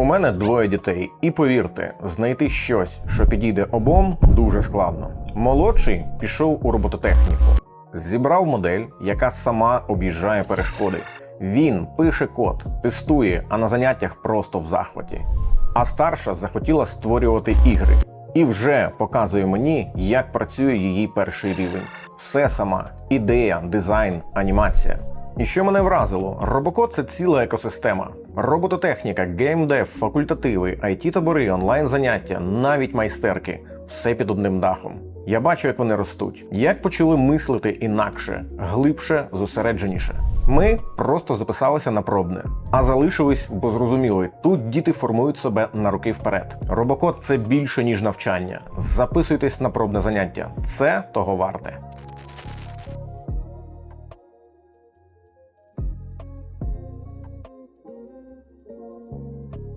У мене двоє дітей, і повірте, знайти щось, що підійде обом, дуже складно. Молодший пішов у робототехніку, зібрав модель, яка сама об'їжджає перешкоди. Він пише код, тестує, а на заняттях просто в захваті. А старша захотіла створювати ігри і вже показує мені, як працює її перший рівень. Все сама: ідея, дизайн, анімація. І що мене вразило, робокод це ціла екосистема. Робототехніка, геймдев, факультативи, it табори онлайн заняття, навіть майстерки все під одним дахом. Я бачу, як вони ростуть, як почали мислити інакше, глибше, зосередженіше. Ми просто записалися на пробне, а залишились, бо зрозуміли, тут діти формують себе на роки вперед. Робокод це більше ніж навчання. Записуйтесь на пробне заняття. Це того варте.